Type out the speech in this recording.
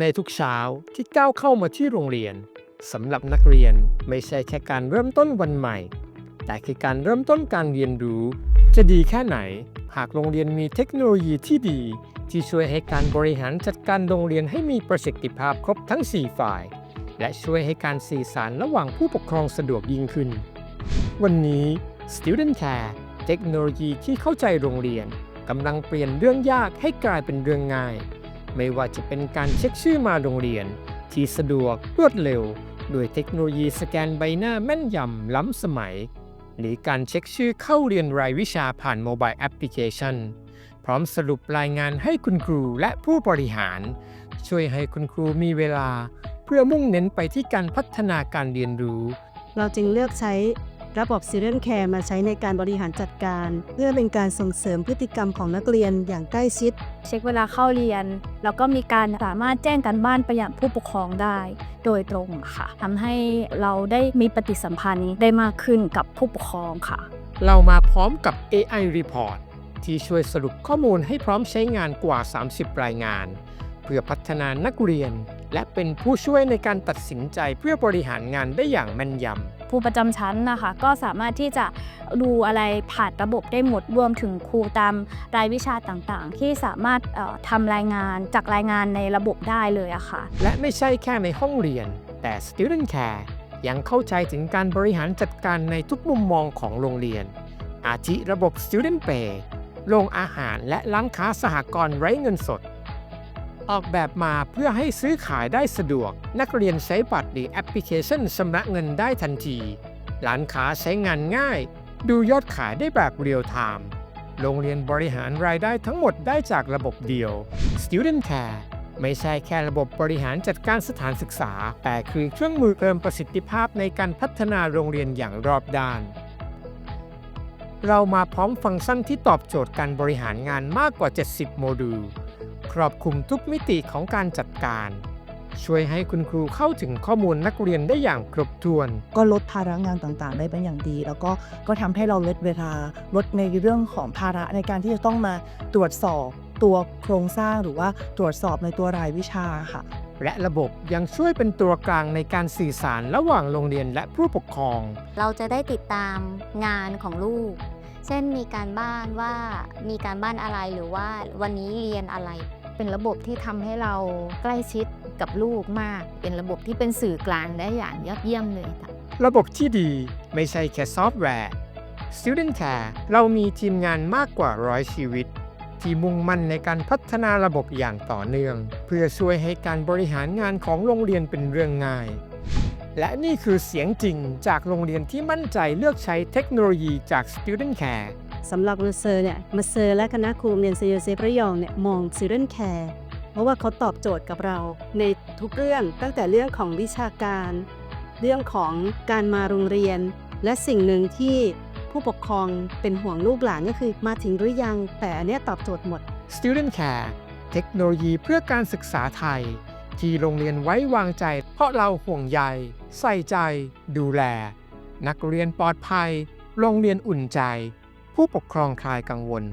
ในทุกเช้าที่ก้าวเข้ามาที่โรงเรียนสำหรับนักเรียนไม่ใช่แค่การเริ่มต้นวันใหม่ แต่คือการเริ่มต้นการเรียนรู้ จะดีแค่ไหน หากโรงเรียนมีเทคโนโลยีที่ดี ที่ช่วยให้การบริหารจัดการโรงเรียนให้มีประสิทธิภาพครบทั้ง 4 ฝ่าย และช่วยให้การสื่อสารระหว่างผู้ปกครองสะดวกยิ่งขึ้น วันนี้ Student Care เทคโนโลยีที่เข้าใจโรงเรียนกำลังเปลี่ยนเรื่องยากให้กลายเป็นเรื่องง่าย ไม่ว่าจะเป็นการเช็คชื่อมาโรงเรียน ที่สะดวกรวดเร็ว โดยเทคโนโลยีสแกนใบหน้าแม่นยำล้ำสมัย หรือการเช็คชื่อเข้าเรียนรายวิชาผ่านโมบายแอปพลิเคชัน พร้อมสรุปรายงานให้คุณครูและผู้บริหาร ช่วยให้คุณครูมีเวลา เพื่อมุ่งเน้นไปที่การพัฒนาการเรียนรู้ เราจึงเลือกใช้ ระบบ Student Care มาใช้ในการบริหารจัดการ เพื่อเป็นการส่งเสริมพฤติกรรมของนักเรียนอย่างใกล้ชิด เช็คเวลาเข้าเรียน แล้วก็มีการสามารถแจ้งการบ้านไปยังผู้ปกครองได้ โดยตรงค่ะทำให้เราได้มีปฏิสัมพันธ์ได้มากขึ้นกับผู้ปกครองค่ะ เรามาพร้อมกับ AI Report ที่ช่วยสรุปข้อมูลให้พร้อมใช้งานกว่า 30 รายงาน เพื่อพัฒนานักเรียน และเป็นผู้ช่วยในการตัดสินใจเพื่อบริหารงานได้อย่างแม่นยำ ครูประจำชั้นนะคะ ก็สามารถที่จะดูอะไรผ่านระบบได้หมดรวมถึงครูตามรายวิชาต่างๆ ที่สามารถเอ่อทำรายงานจากรายงานในระบบได้เลยอะค่ะ และไม่ใช่แค่ในห้องเรียน แต่ Student Care ยังเข้าใจถึงการบริหารจัดการในทุกมุมมองของโรงเรียน อาทิระบบ Student Pay โรงอาหารและร้านค้าสหกรณ์ไร้เงินสด ออกแบบมาเพื่อให้ซื้อขายได้สะดวก นักเรียนใช้บัตรหรือแอปพลิเคชันชำระเงินได้ทันที ร้านค้าใช้งานง่าย ดูยอดขายได้แบบเรียลไทม์โรงเรียนบริหารรายได้ทั้งหมดได้จากระบบเดียว Student Care ไม่ใช่แค่ระบบบริหารจัดการสถานศึกษา แต่คือเครื่องมือเพิ่มประสิทธิภาพในการพัฒนาโรงเรียนอย่างรอบด้าน เรามาพร้อมฟังก์ชันที่ตอบโจทย์การบริหารงานมากกว่า 70 โมดูล ครอบคลุมทุกมิติของการจัดการ ช่วยให้คุณครูเข้าถึงข้อมูลนักเรียนได้อย่างครบถ้วน ก็ลดภาระงานต่างๆ ได้เป็นอย่างดี แล้วก็ก็ทำให้เราลดเวลาลดในเรื่องของภาระในการที่จะต้องมาตรวจสอบตัวโครงสร้างหรือว่าตรวจสอบในตัวรายวิชาค่ะ และระบบยังช่วยเป็นตัวกลางในการสื่อสารระหว่างโรงเรียนและผู้ปกครอง เราจะได้ติดตามงานของลูก เช่นมีการบ้านว่ามีการบ้านอะไรหรือว่าวันนี้เรียนอะไร เป็นระบบที่ทำให้เราใกล้ชิดกับลูกมาก เป็นระบบที่เป็นสื่อกลางได้อย่างยอดเยี่ยมเลยค่ะ ระบบที่ดีไม่ใช่แค่ซอฟต์แวร์ Student Care เรามีทีมงานมากกว่าร้อยชีวิต ที่มุ่งมั่นในการพัฒนาระบบอย่างต่อเนื่อง เพื่อช่วยให้การบริหารงานของโรงเรียนเป็นเรื่องง่าย และนี่คือเสียงจริงจากโรงเรียนที่มั่นใจเลือกใช้เทคโนโลยีจาก Student Care สำหรับมาเซอร์เนี่ยมาเซอร์และคณะครูโรงเรียนเซเซระยองเนี่ยมอง Student Care เพราะว่าเขาตอบโจทย์กับเราในทุกเรื่องตั้งแต่เรื่องของวิชาการ เรื่องของการมาโรงเรียน และสิ่งหนึ่งที่ผู้ปกครองเป็นห่วงลูกหลานก็คือมาถึงหรือยัง แต่อันนี้ตอบโจทย์หมด Student Care เทคโนโลยีเพื่อการศึกษาไทย ที่โรงเรียนไว้วางใจ เพราะเราห่วงใย ใส่ใจ ดูแล นักเรียนปลอดภัย โรงเรียนอุ่นใจ ผู้ปกครองคลายกังวล